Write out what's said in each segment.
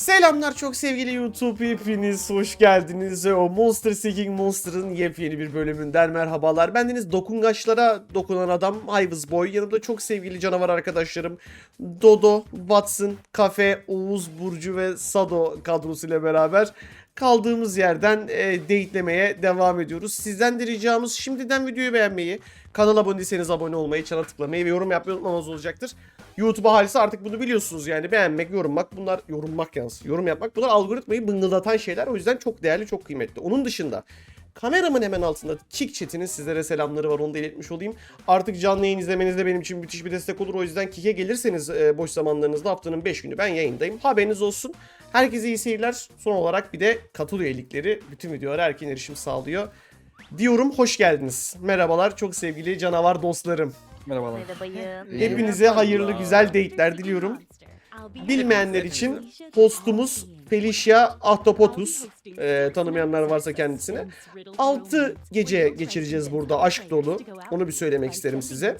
Selamlar çok sevgili YouTube hepiniz hoş geldiniz. O Monster Seeking Monster'ın yepyeni bir bölümünden merhabalar. Bendeniz dokungaçlara dokunan adam Hayvız Boy. Yanımda çok sevgili canavar arkadaşlarım Dodo, Watson, Kafe, Oğuz, Burcu ve Sado kadrosuyla beraber kaldığımız yerden e, date'lemeye devam ediyoruz. Sizden de ricamız şimdiden videoyu beğenmeyi, kanala abone değilseniz abone olmayı, çana tıklamayı ve yorum yapmayı unutmamanız olacaktır. YouTube ahalisi artık bunu biliyorsunuz yani beğenmek, yorummak bunlar yorummak yalnız. Yorum yapmak bunlar algoritmayı bıngıldatan şeyler o yüzden çok değerli, çok kıymetli. Onun dışında kameramın hemen altında Kick Chat'inin sizlere selamları var onu da iletmiş olayım. Artık canlı yayın izlemeniz de benim için müthiş bir destek olur. O yüzden Kick'e gelirseniz e, boş zamanlarınızda haftanın 5 günü ben yayındayım. Haberiniz olsun. Herkese iyi seyirler. Son olarak bir de katıl üyelikleri bütün videolara erken erişim sağlıyor. Diyorum hoş geldiniz. Merhabalar çok sevgili canavar dostlarım. Merhabalar. Hepinize hayırlı güzel date'ler diliyorum. Bilmeyenler için hostumuz Felicia Ahtopotus. Ee, tanımayanlar varsa kendisine. 6 gece geçireceğiz burada aşk dolu. Onu bir söylemek isterim size.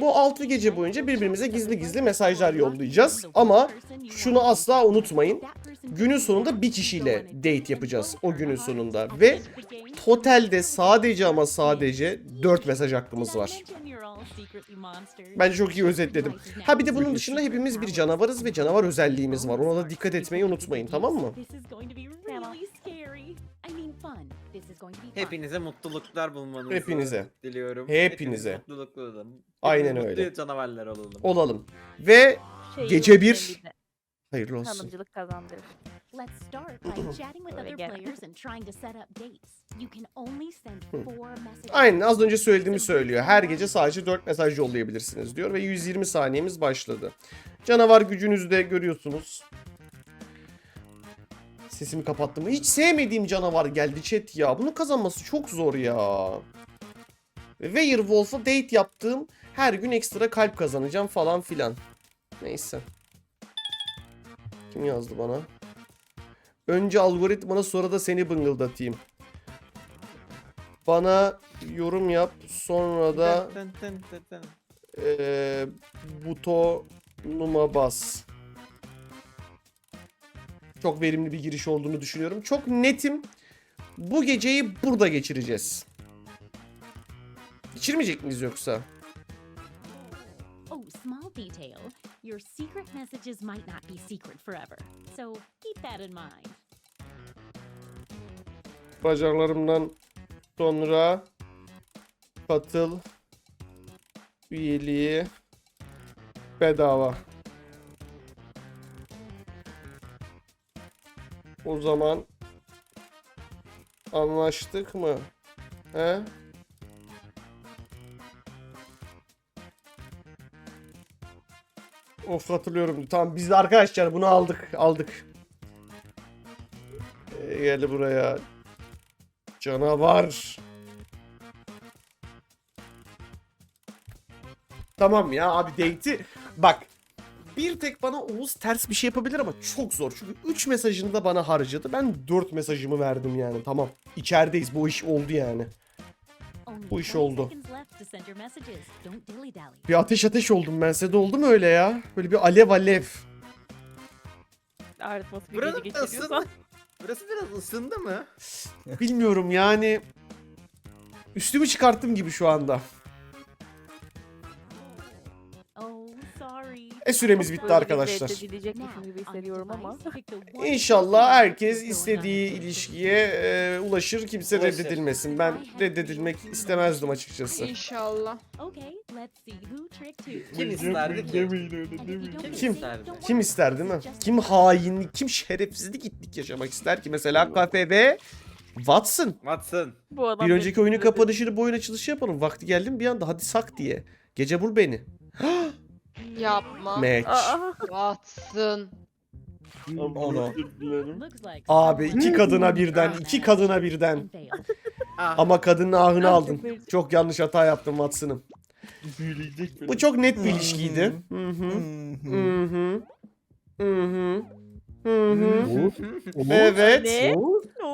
Bu 6 gece boyunca birbirimize gizli gizli mesajlar yollayacağız. Ama şunu asla unutmayın. Günün sonunda bir kişiyle date yapacağız o günün sonunda. Ve totalde sadece ama sadece 4 mesaj hakkımız var. Bence çok iyi özetledim. Ha bir de bunun dışında hepimiz bir canavarız ve canavar özelliğimiz var. Ona da dikkat etmeyi unutmayın tamam mı? Hepinize mutluluklar bulmanızı Hepinize. diliyorum. Hepinize. Hepiniz mutluluklu olun. Aynen Hepimiz öyle. Mutlu canavarlar olalım. Olalım. Ve Şey Gece bir. Hayırlı olsun. Hanımcılık kazandırır. Let's start by chatting with other players and trying to set up dates. You can only send four messages. Aynen az önce söylediğimi söylüyor. Her gece sadece 4 mesaj yollayabilirsiniz diyor ve 120 saniyemiz başladı. Canavar gücünüzü de görüyorsunuz. Sesimi kapattım. Hiç sevmediğim canavar geldi chat ya. Bunu kazanması çok zor ya. Werewolf'a date yaptığım her gün ekstra kalp kazanacağım falan filan. Neyse. Kim yazdı bana? Önce algoritmana sonra da seni bıngıldatayım. Bana yorum yap sonra da eee butonuma bas. Çok verimli bir giriş olduğunu düşünüyorum. Çok netim. Bu geceyi burada geçireceğiz. Geçirmeyecek miyiz yoksa? Small detail. Your secret messages might not be secret forever. So keep that in mind. Bacaklarımdan sonra katıl üyeliği bedava. O zaman anlaştık mı? He? Of hatırlıyorum. Tamam biz de arkadaşlar bunu aldık. Aldık. Ee, gel buraya. Canavar. Tamam ya abi date'i bak bir tek bana Oğuz ters bir şey yapabilir ama çok zor. Çünkü 3 mesajını da bana harcadı. Ben 4 mesajımı verdim yani. Tamam. İçerideyiz. Bu iş oldu yani. Bu iş 20 oldu. Seconds left to send your messages. Don't dilly dally. Bir ateş ateş oldum ben. Size de oldu mu öyle ya? Böyle bir alev alev. Ağrıtması bir geçiriyorsan. ısın. Burası biraz ısındı mı? Bilmiyorum yani. Üstümü çıkarttım gibi şu anda. Oh, sorry. E süremiz bitti arkadaşlar. İnşallah herkes istediği ilişkiye e, ulaşır. Kimse reddedilmesin. Ben reddedilmek istemezdim açıkçası. İnşallah. Kim isterdi ki? Don't Kim Kim ister değil mi? Kim hainlik, kim şerefsizlik itlik yaşamak ister ki? Mesela ve Watson. Watson. Bu adam Bir önceki reddedildi. kapanışını bu oyun açılışı yapalım. Vakti geldi mi bir anda hadi sak diye. Gece vur beni. Yapma. Match. Aa, Watson. Onu. Abi iki kadına birden, iki kadına birden. Ah, Ama kadının ahını Ah, aldın. çok yanlış hata yaptım Watson'ım. Bu çok net bir ilişkiydi. Hı hı. Hı hı. Hı hı. Hı hı. Evet.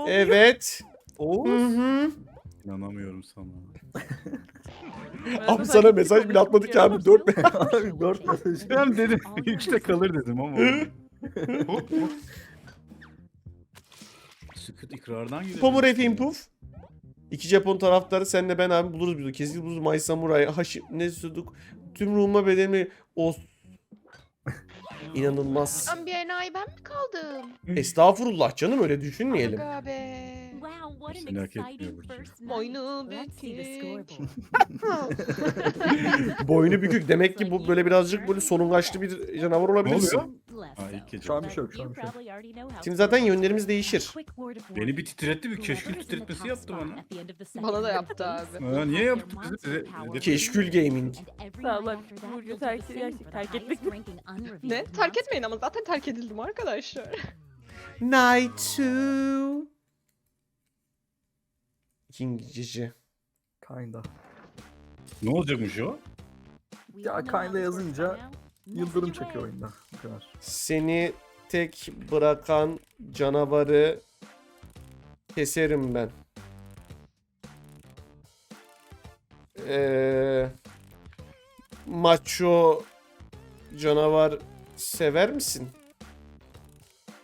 Evet. Hı. İnanamıyorum sana. Abi sana mesaj bile atmadı ki abi. 4 Abi dört mesaj. Ben dedim 3'te kalır dedim ama. olmadı. Sükut ikrardan gidiyor. Power Efim Puf. İki Japon taraftarı senle ben abi buluruz biz. Kesin buluruz. May Samurai, Haşim, ne suduk. Tüm ruhuma bedenimi o İnanılmaz. Ben bir enayi ben mi kaldım? Estağfurullah canım öyle düşünmeyelim. Aga be. Wow, what an Seni hak etmiyor exciting Burcu. first night. Boynu Let's see the bükük. scoreboard. Boynu bükük. Demek ki bu böyle birazcık böyle solungaçlı bir canavar olabilirsin. Oluyor? Less Ha, so, ilk gece. Şu an bir şey yok, şu an you bir şey yok. probably already know how Şimdi zaten yönlerimiz değişir. Beni bir titretti bir keşkül titretmesi yaptı bana. Bana da yaptı abi. Ha, niye yaptı bizi? Keşkül Gaming. That, Burcu terk- gerçek terk ettik. Ne? Terk etmeyin ama zaten terk edildim arkadaşlar. Night 2. İngilizce. Kinda. Ne olacakmış o? Ya kinda yazınca. Yıldırım çekiyor oyunda. Bu kadar. Seni tek bırakan canavarı keserim ben. Ee, macho canavar sever misin?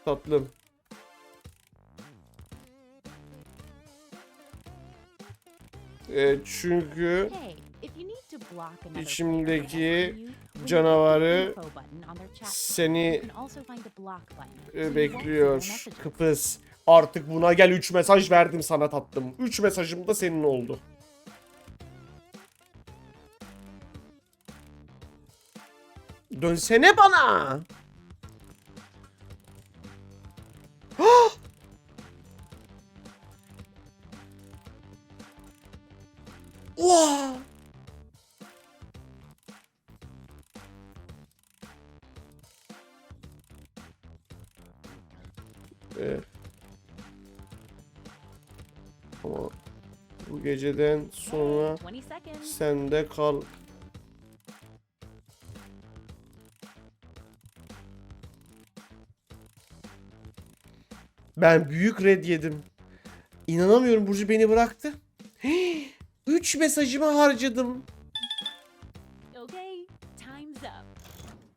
Tatlım. So e, you won't see their bekliyor. messages. Kıpız. Artık buna gel 3 mesaj verdim sana tatlım. 3 mesajım da senin oldu. Dönsene bana. Oha! Ee, ama bu geceden sonra Hey, 20 seconds. sende kal. Ben büyük red yedim. İnanamıyorum Burcu beni bıraktı. 3 mesajımı harcadım. Okay, time's up.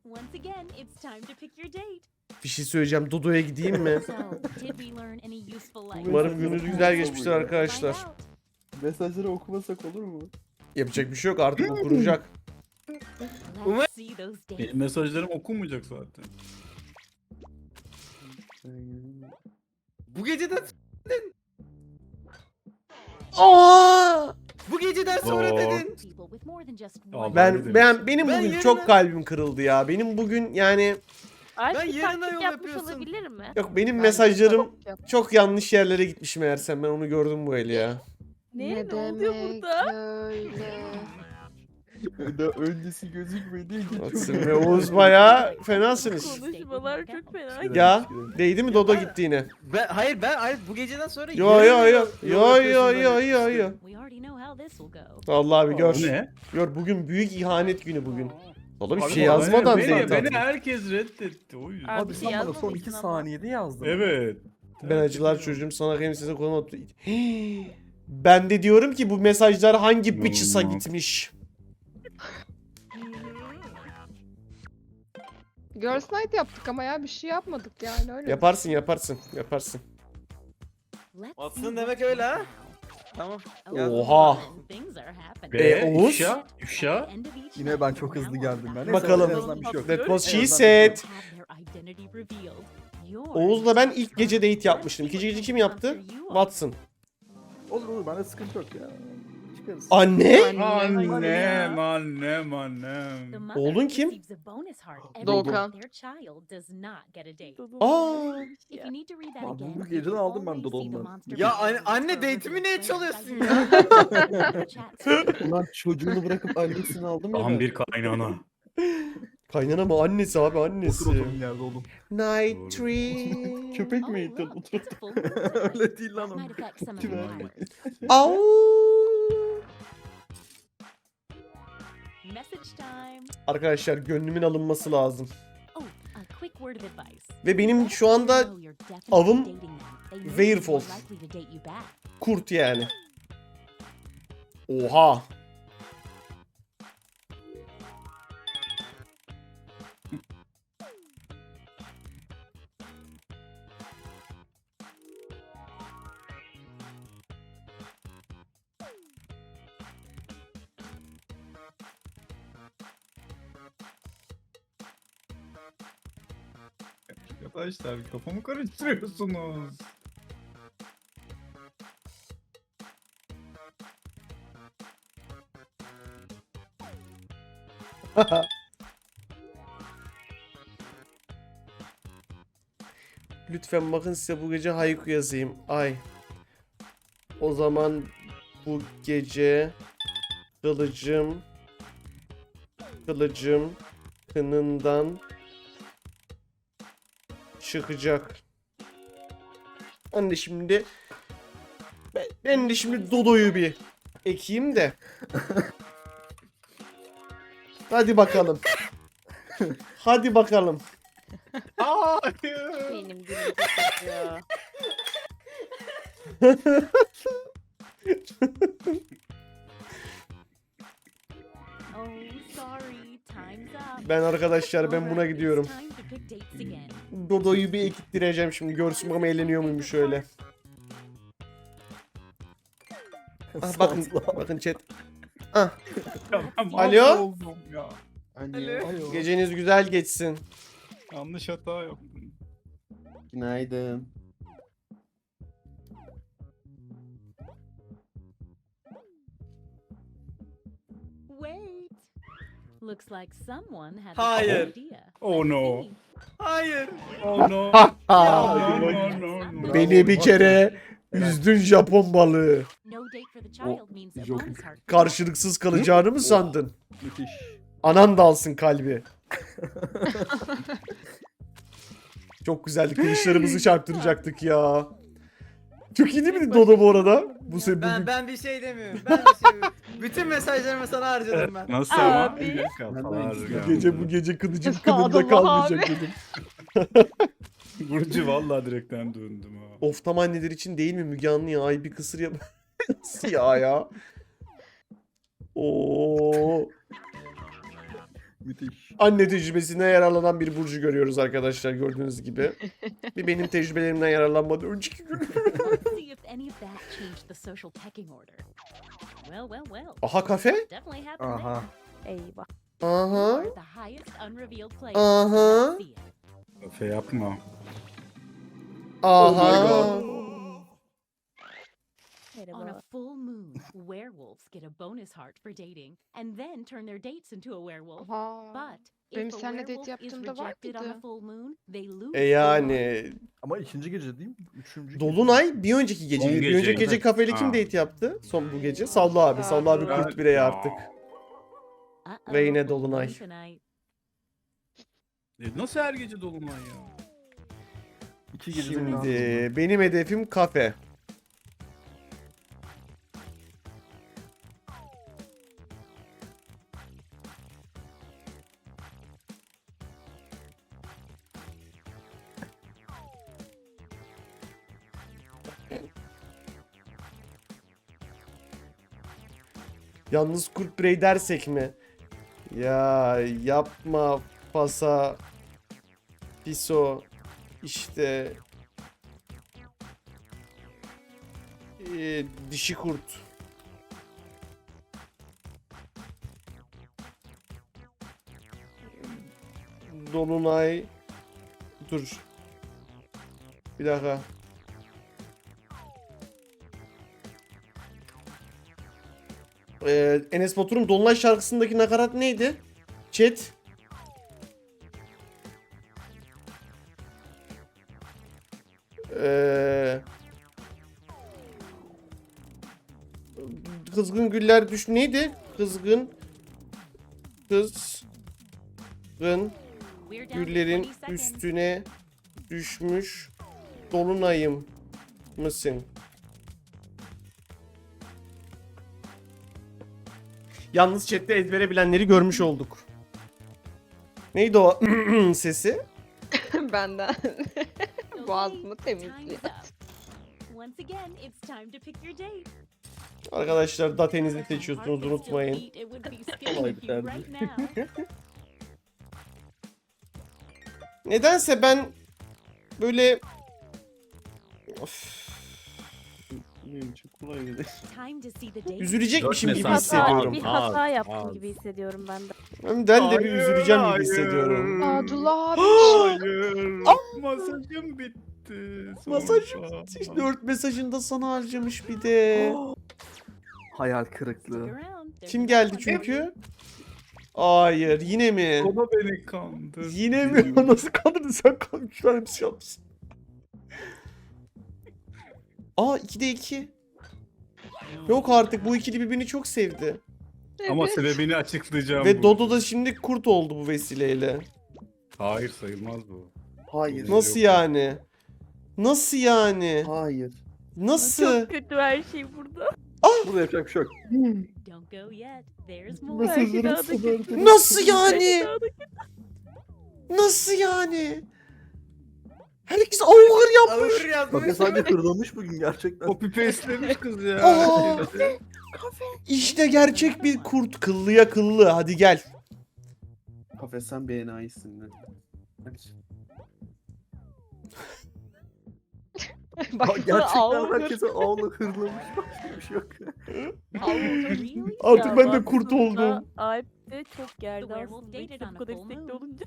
Once again, it's time to pick your date. Bir şey söyleyeceğim. Dodo'ya gideyim mi? Umarım gününüz güzel geçmiştir arkadaşlar. Mesajları okumasak olur mu? Yapacak bir şey yok artık dates. Benim mesajlarım okunmayacak zaten. Bu geceden Aa! bu geceden sonra Oo. dedin. Ben- Ben ben benim Ben bugün yarına- çok kalbim kırıldı ya. Benim bugün yani Alp Ben bir yarına taktik yol yapmış yapıyorsun. olabilir mi? yok benim Ben mesajlarım çok yanlış yerlere gitmiş meğersem ben onu gördüm bu el ya. Ne? Ne, oluyor demek burada? öyle? Daha öncesi gözükmedi. Watson ve Oğuz bayağı fenasınız. Konuşmalar çok fena. Ya değdi mi Dodo gittiğine? Ben, hayır ben hayır bu geceden sonra Yo yo yo yo yo yo yo yo. Vallahi bir gör. ne? Gör bugün büyük ihanet günü bugün. Dodo bir şey yazmadan beni, değil beni herkes reddetti o yüzden. Abi sen bana son 2 yazmamışsın ama. saniyede yazdın. Evet. Ben acılar çocuğum sana hem size konu otur. Ben de diyorum ki bu mesajlar hangi İnanılmaz. gitmiş? Girls Night yaptık ama ya bir şey yapmadık yani öyle. Yaparsın yaparsın yaparsın. See demek öyle ha. Tamam. Oh, Oha. E, Oğuz? each Yine ben çok hızlı geldim ben. Bakalım. En azından bir şey yok. That was she said. Oğuz'la ben ilk gece date yapmıştım. İkinci gece kim yaptı? Watson. Olur olur bende sıkıntı yok ya. Anne? Annem, annem, The annem. Oğlun kim? receives a bonus heart every Doğukan. time Their child does not get a date. Aa. If you need to read that Abi again, bu you geceden can aldım ben Dodon'dan. Ya anne- anne date'imi niye çalıyorsun ya? Ulan çocuğunu bırakıp annesini aldım ya. Tam bir kaynana. Kaynana mı? Annesi abi annesi. Otur oturun yerde oğlum. Night tree. Köpek Oh, mi eğitim? look, Otur. Öyle değil lan o. Au. Arkadaşlar gönlümün alınması lazım. Oh. Ve benim şu anda avım Werewolf. kurt yani. Oha. Arkadaşlar kafamı karıştırıyorsunuz. Lütfen bakın size bu gece haiku yazayım. Ay. O zaman bu gece kılıcım kılıcım kınından çıkacak. Ben de şimdi ben, ben de şimdi Dodo'yu bir ekeyim de. Hadi bakalım. Hadi bakalım. Hayır. Benim dilim çok ya. Ben arkadaşlar ben buna gidiyorum. Dodo'yu bir ekittireceğim şimdi. Görsün ama eğleniyor muymuş şöyle. Ah, bakın bakın chat. Ah, Alo? ya. Alo. Geceniz güzel geçsin. Yanlış hata yaptım. Günaydın. Looks like someone has Hayır. an idea. Oh no. Hayır. Oh no. Ha, no, ha. no, no, no. Beni bir kere üzdün Japon balığı. No date for the child means. Karşılıksız kalacağını mı sandın? Müthiş. Anan da alsın kalbi. Çok güzeldi. Kılıçlarımızı çarptıracaktık ya. Çok iyi değil mi Dodo bu arada? Bu se Ben bugün ben bir şey demiyorum. Ben bir şey Bütün mesajlarımı sana harcadım ben. Nasıl Abi. ama? bu gece bu gece kılıcım kınımda kalmayacak abi. dedim. Burcu vallahi direkten döndüm ha. Of tam anneler için değil mi Müge Anlı ya? Ay bir kısır yap. Nasıl ya ya? Oo. Müthiş. Anne tecrübesinden yararlanan bir Burcu görüyoruz arkadaşlar gördüğünüz gibi. Bir benim tecrübelerimden yararlanmadı. Önceki gün. Aha kafe. Aha. Eyvah. Aha. İt. Kafe yapma. Aha. On a full moon, werewolves get a bonus heart for dating and then turn their dates into a werewolf. Aha. But Benim if a seninle date werewolf is yaptığımda var rejected on a mıydı? full moon, they lose. E their yani Ama ikinci gece değil mi? Üçüncü gece. Dolunay bir önceki gece. Son Bir gece. önceki gece kafeyle kim Ha. date yaptı? Son bu gece. Sallı abi. Sallı abi kurt birey artık. Uh-oh, Ve yine Dolunay. tonight. E, nasıl her gece dolunay ya? İki gece Şimdi benim hedefim kafe. Yalnız Kurt Birey dersek mi? Ya yapma pasa piso işte Ee, dişi kurt. Dolunay. Dur. Bir dakika. Ee, Enes Batur'un Dolunay şarkısındaki nakarat neydi? Chat. Eee... Kızgın güller düş neydi? Kızgın kızgın güllerin 20 seconds. üstüne düşmüş dolunayım mısın? Yalnız chatte ezbere bilenleri görmüş olduk. Neydi o sesi? Benden. Boğazımı temizliyor. Once again, it's time to pick your date. Arkadaşlar datenizi seçiyorsunuz unutmayın. beat, it would be skipping Olay with you biterdi. right now. Nedense ben böyle Of. Çok kolay day. Üzülecekmişim Dört gibi mesaj. hissediyorum. bir Az, hata yaptım az. gibi hissediyorum ben de. Ben de bir Hayır, üzüleceğim gibi hayır. hissediyorum. Sadullah abi. Hayır. Masajım bitti. Masajım bitti. Dört mesajını da sana harcamış bir de. Hayal kırıklığı. Kim geldi çünkü? Hayır yine mi? O da beni kandırdı. Yine mi? Nasıl kandırdın sen kalmışlar hepsi yapsın. Aa 2'de 2. Yok artık bu ikili birbirini çok sevdi. Ama sebebini açıklayacağım. Ve bu. Dodo da şimdi kurt oldu bu vesileyle. Hayır sayılmaz bu. Hayır. Nasıl Yok. yani? Nasıl yani? Hayır. Nasıl? Çok kötü her şey burada. Burada yapacak bir şey yok. Don't go yet. There's more. Belki daha da kötü. Nasıl yani? Nasıl yani? Herkes ağır yapmış. Ağır. Kafe sadece hırlamış bugün gerçekten. Copy pastelemiş kız ya. Aa. İşte gerçek bir kurt. Kıllıya kıllı. Hadi gel. Kafe sen bir enayisin. lan. Bak Gerçekten herkese ağlı hırlamış. Başka bir şey yok. Really? Artık ben de bak, kurt oldum. Alp de çok gerdi aslında. bu kadar istekli olunca.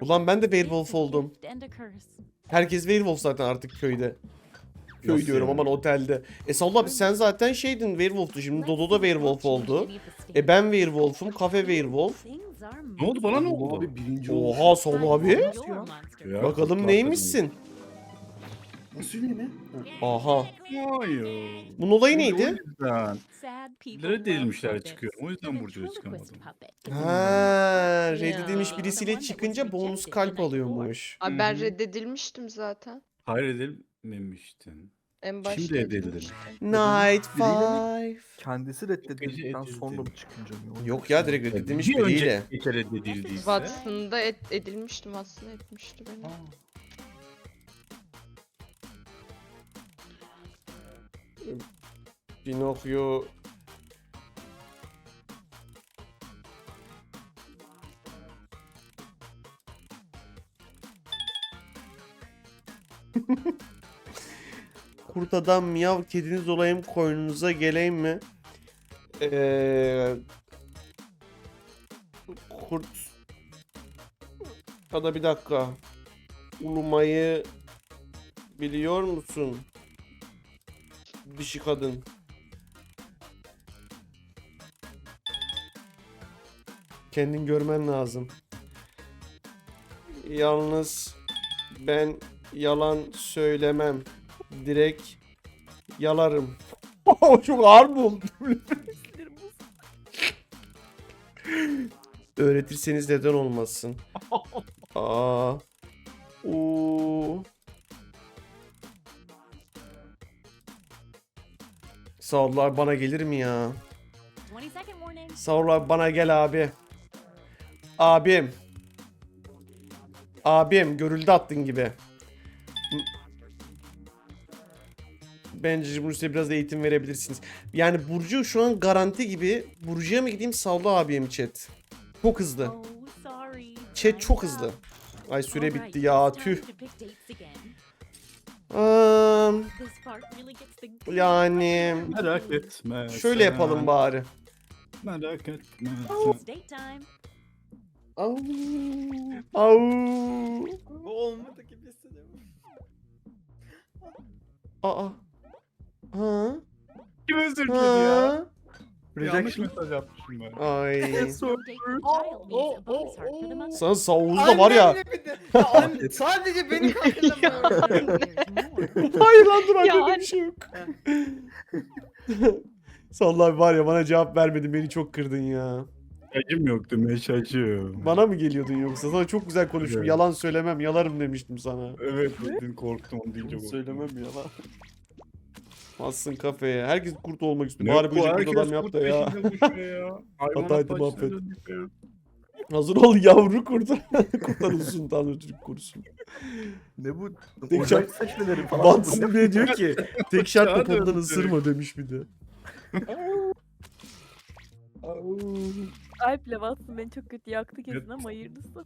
Ulan ben de werewolf a oldum. gift and a curse. Herkes werewolf zaten artık köyde. Köy diyorum aman otelde. E Sallı abi sen zaten şeydin werewolf'tu şimdi Dodo da werewolf oldu. E ben werewolf'um, kafe werewolf. Ne oldu bana ne oldu? Abi birinci olmuş. Oha Sallı abi. Ya, Bakalım kurtlar neymişsin? Fasulye mi? Ha. Aha. Hayır. Bunun olayı O neydi? yüzden. Sad people Reddedilmişler çıkıyorum. O yüzden Burcu'ya çıkamadım. Ha, reddedilmiş birisiyle çıkınca bonus kalp alıyormuş. Abi ben reddedilmiştim zaten. Hayır edilmemiştin. En başta Şimdi edilmiştim. Night five. Kendisi Gece reddedildikten edildi. sonra mı çıkınca mı? Yok ya direkt reddedilmiş Bir biriyle. önceki kere reddedildiyse. Watson'da et, edilmiştim aslında etmişti beni. Pinokyo Kurt adam miyav kediniz olayım koynunuza geleyim mi? Ee, kurt ya da bir dakika ulumayı biliyor musun? Dişi kadın. Kendin görmen lazım. Yalnız ben yalan söylemem. Direkt yalarım. Çok ağır mı oldu? Öğretirseniz neden olmasın? Aa. Oo. Sağollar bana gelir mi ya? 20 second warning. Sağollar bana gel abi. Abim. Abim görüldü attın gibi. Bence Burcu'ya biraz eğitim verebilirsiniz. Yani Burcu şu an garanti gibi. Burcu'ya mı gideyim Savla abiye mi chat? Çok hızlı. Oh. Chat çok hızlı. Ay süre bitti ya tüh. Yani Merak etme. şöyle sen. yapalım bari. Merak etme. Time. Au. Au. Bu olmadı gibi hissediyorum. Aa. Ha? Kim özür diledi ya? Ha? Yanlış Rejection. mesaj yapmışım ben. Ay. Mother. Sana Savuz'da var ya. Annemle bir de- Ya anne- sadece beni hatırlamıyor. There's more. Hayır lan dur Yani. bir şey yok. Salla abi var ya bana cevap vermedin beni çok kırdın ya. Acım yoktu meşacım. Bana mı geliyordun yoksa? Sana çok güzel konuştum. Evet. Yalan söylemem, yalarım demiştim sana. Evet dedin korktum onu deyince korktum. Söylemem ya lan. Bassın kafeye. Herkes kurt olmak istiyor. Bari bu, kurt adam yap da ya. ya. Hataydı mahvet. ya. Hazır ol yavru kurt. Kurtar olsun Tanrı Türk kurusun. Ne bu? Tek Ocak seçmeleri falan. Watson bile diyor ki tek şart Daha popomdan ısırma demiş bir de. Alp'le Watson beni çok kötü yaktı kesin ama hayırlısı.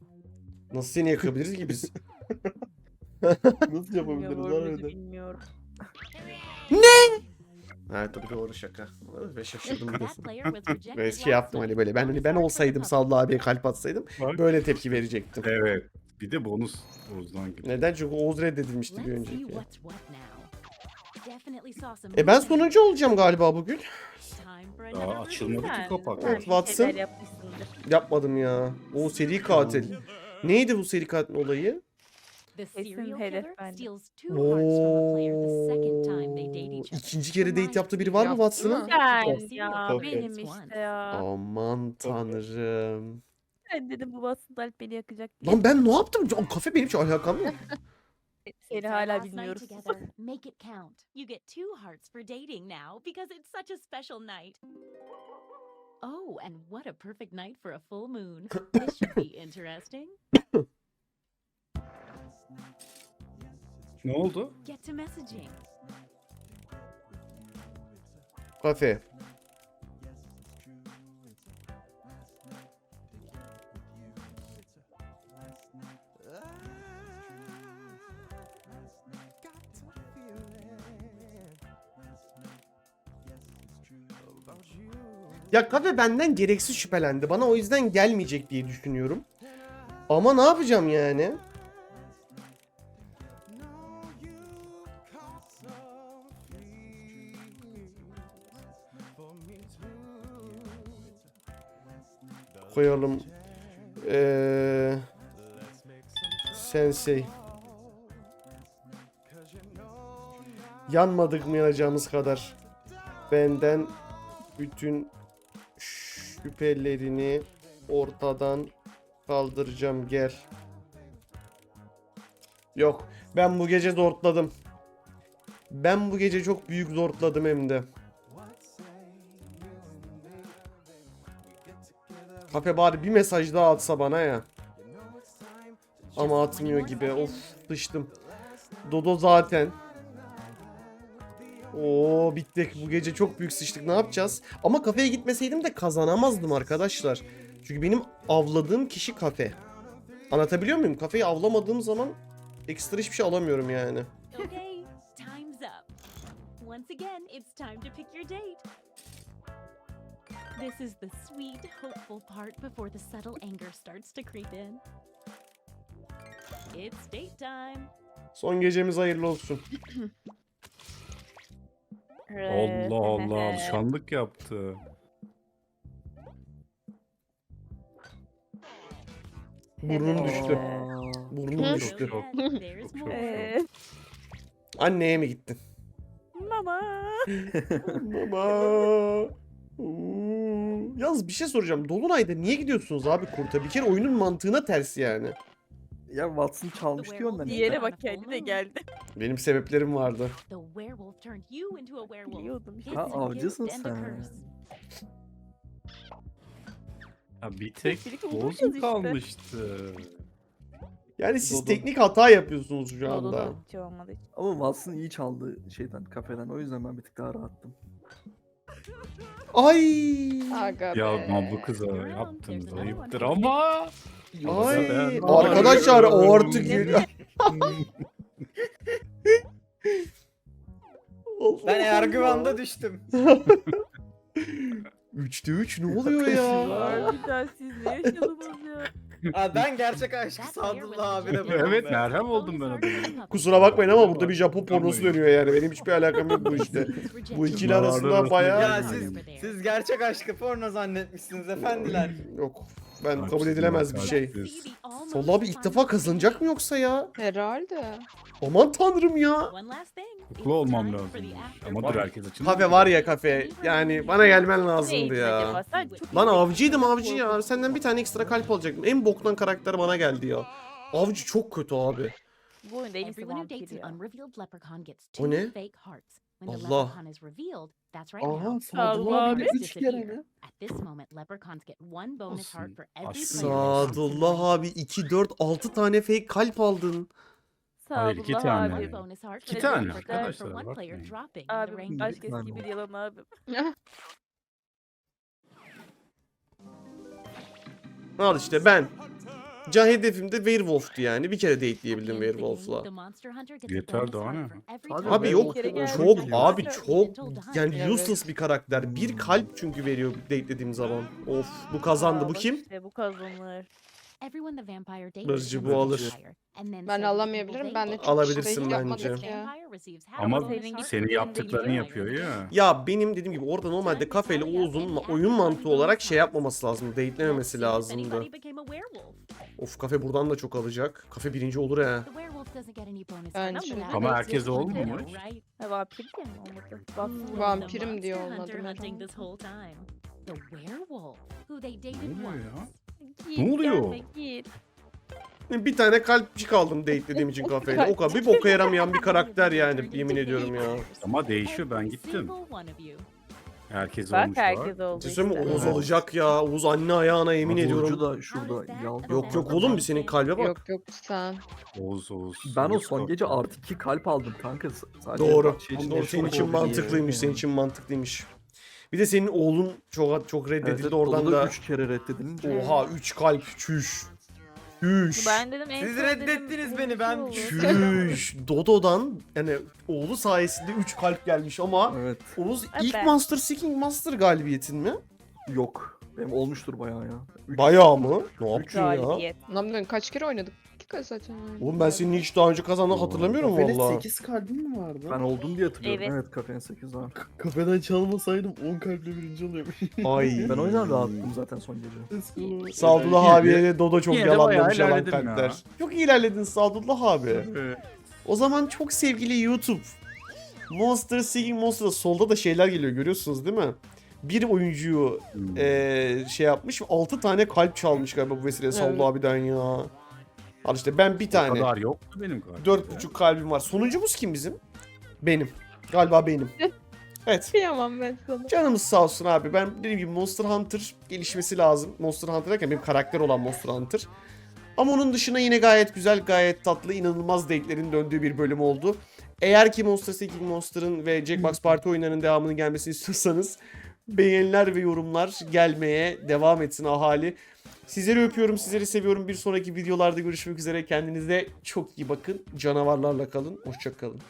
Nasıl seni yakabiliriz ki biz? Nasıl yapabiliriz Bilmiyorum, bilmiyorum. Ha tabii doğru şaka. Ve şaşırdım rejected Ve şey yaptım hani böyle ben hani ben olsaydım Sallı abiye kalp atsaydım Bak. böyle tepki verecektim. Evet. Bir de bonus Oğuz'dan gibi. Neden? Çünkü Oğuz reddedilmişti bir önceki. E ben sonuncu olacağım galiba bugün. Daha açılmadı ki kapak. Evet, Watson. Yapmadım ya. O seri katil. Neydi bu seri katil olayı? The Kesin serial hedef killer bende. steals two hearts from a player the second time they date each other. İkinci kere date yaptığı biri var mı Yaptı Watson'ın? mı? Serial ya benim işte ya. Aman tanrım. Ben dedim bu Watson Alp beni yakacak. diye. Lan ben ne yaptım? O kafe benim hiç alakam yok. Seni our hala last night bilmiyoruz. together. Make it count. You get two hearts for dating now because it's such a special night. Oh, and what a perfect night for a full moon. This should be interesting. Ne oldu? Get to messaging. Kafe. Ya kafe benden gereksiz şüphelendi. Bana o yüzden gelmeyecek diye düşünüyorum. Ama ne yapacağım yani? Koyalım. Ee, Sensei. Yanmadık mı yanacağımız kadar? Benden bütün şüphelerini ortadan kaldıracağım gel. Yok. Ben bu gece zortladım. Ben bu gece çok büyük zortladım hem de. Kafe bari bir mesaj daha atsa bana ya. Ama atmıyor gibi. Of sıçtım. Dodo zaten. Oo bittik. Bu gece çok büyük sıçtık. Ne yapacağız? Ama kafeye gitmeseydim de kazanamazdım arkadaşlar. Çünkü benim avladığım kişi kafe. Anlatabiliyor muyum? Kafeyi avlamadığım zaman ekstra hiçbir şey alamıyorum yani. Once again, it's time to pick your date. This is the sweet, hopeful part before the subtle anger starts to creep in. It's date time. Son gecemiz hayırlı olsun. Allah Allah alışanlık yaptı. Burnum düştü. Burnum düştü. Çok. Çok more. Ee, Anneye mi gittin? Mama. Baba. Oo. Yalnız bir şey soracağım. Dolunay'da niye gidiyorsunuz abi kurta? Bir kere oyunun mantığına ters yani. ya Watson çalmış diyor ondan. Diğere bak kendi de geldi. Benim sebeplerim vardı. Biliyordum. Ha, avcısın sen. Ha bir tek Birlikte işte. kalmıştı? Yani siz Dodo. teknik hata yapıyorsunuz şu anda. da hiç olmadı. Ama Watson iyi çaldı şeyden kafeden. O yüzden ben bir tık daha rahattım. Ay. Aga Ya ama bu kıza yaptınız ayıptır ama. Ay. Arkadaşlar o artık geliyor. Ben Ergüvan'da düştüm. 3'te 3 ne oluyor ya? Harbiden siz ne yaşadınız ya? Aa, ben gerçek aşkı Sadullah abine buldum Evet merhem oldum ben adamı. Kusura bakmayın ama burada bir Japon pornosu dönüyor yani. Benim hiçbir alakam yok bu işte. Bu ikili arasında arasında bayağı... Ya siz, siz gerçek aşkı porno zannetmişsiniz efendiler. Yok. Ben kabul edilemez bir şey. Solla abi ilk defa kazanacak mı yoksa ya? Herhalde. Aman tanrım ya. Mutlu olmam lazım. Ama dur herkes açın. Kafe var ya kafe. Yani bana gelmen lazımdı ya. Lan avcıydım avcı ya. Senden bir tane ekstra kalp alacaktım. En boktan karakter bana geldi ya. Avcı çok kötü abi. Bu oyunda en iyisi O ne? When the Allah. leprechaun is revealed, that's right Aha now. Sadullah abi abi. 3 kere mi? At this moment, leprechauns get one bonus heart Olsun. for every Aşkım. player that comes to the Sadullah abi 2 4 6 tane fake kalp aldın. Hayır, iki Sadullah tane. abi. One bonus heart İki tane every player arkadaşlar, one player bakmayın. dropping in the Abim ring. aşk eski bir yalan abim. Al işte ben. Can hedefim de Werewolf'tu yani. Bir kere dateleyebildim Werewolf'la. Yeter daha ne? Abi yok çok abi çok yani useless bir karakter. Bir kalp çünkü veriyor datelediğim zaman. Of bu kazandı. Bu kim? işte bu kazanır. Barıcı bu alır. Ben alamayabilirim. Ben de çok Alabilirsin şey yapmadık bence. ya. Ama Senin yaptıklarını yapıyor ya. Ya benim dediğim gibi orada normalde kafeyle Oğuz'un ma- oyun mantığı olarak şey yapmaması lazım. Datelememesi lazımdı. Of kafe buradan da çok alacak. Kafe birinci olur he. Ama herkes olmuyor? Ha vampir diye mi olmadı? Bak. Vampir- diyor olmadı The werewolf, who they dated Ne oluyor ya? once. Git, Ne oluyor? gelme, git. Bir tane kalpçik aldım datelediğim için kafeyle. O kadar bir boka yaramayan bir karakter yani yemin ediyorum ya. Ama değişiyor ben gittim. single one of you. Herkes Bak olmuş var. herkes oldu işte. Oğuz Evet. alacak ya. Oğuz anne ayağına yemin Davulcu ediyorum. da şurada. Yok yok oğlum bir senin kalbe bak. Yok yok sen. Oğuz Oğuz. Ben o Oğuz son gece artı 2 kalp aldım kanka. S- Sadece Doğru. şey için Doğru senin için mantıklıymış. Senin için mantıklıymış. Bir de senin oğlun çok çok Evet, reddedildi evet, oradan da. 3 kere reddedilince. Oha 3 kalp çüş. Çüş. Ben dedim en Siz son dedim, reddettiniz beni, ben- olur. Çüş. Dodo'dan yani oğlu sayesinde 3 kalp gelmiş ama Evet. Oğuz ilk ben- Monster Seeking Master galibiyetin mi? Yok. Benim olmuştur bayağı ya. Üç- Bayağı mı? Ne yaptın ya? Galibiyet. Lan ben kaç kere oynadık? Kere zaten oynadık. Oğlum ben senin hiç daha önce kazandığını hatırlamıyorum Kafede valla. 8 kalbim mi vardı? Ben oldum diye hatırlıyorum. Evet. Evet, kafenin 8 daha. Kafeden çalmasaydım 10 kalple birinci oluyormuş. Ay. Ben o yüzden rahattım zaten son gece. Sadullah Yine abiye de Dodo çok yine de yalanlamış bayağı yalan ilerledin kalpler. ya. Çok iyi ilerledin Sadullah abi. O zaman çok sevgili YouTube. Monster Seeking Monster'da solda da şeyler geliyor görüyorsunuz değil mi? Bir oyuncuyu Hmm. eee, şey yapmış 6 tane kalp çalmış galiba bu vesileyle Sadullah abiden ya. Al işte ben bir O tane. kadar yoktu benim kalbimde. Dört buçuk kalbim var. Sonuncumuz kim bizim? Benim. Galiba benim. Evet. Kıyamam ben sana. Canımız sağ olsun abi. Ben dediğim gibi Monster Hunter gelişmesi lazım. Monster Hunter derken benim karakter olan Monster Hunter. Ama onun dışında yine gayet güzel, gayet tatlı, inanılmaz date'lerin döndüğü bir bölüm oldu. Eğer ki Monster Seeking Monster'ın ve Jackbox Party oyunlarının devamının gelmesini istiyorsanız beğeniler ve yorumlar gelmeye devam etsin ahali. Sizleri öpüyorum, sizleri seviyorum. Bir sonraki videolarda görüşmek üzere. Kendinize çok iyi bakın. Canavarlarla kalın. Hoşçakalın.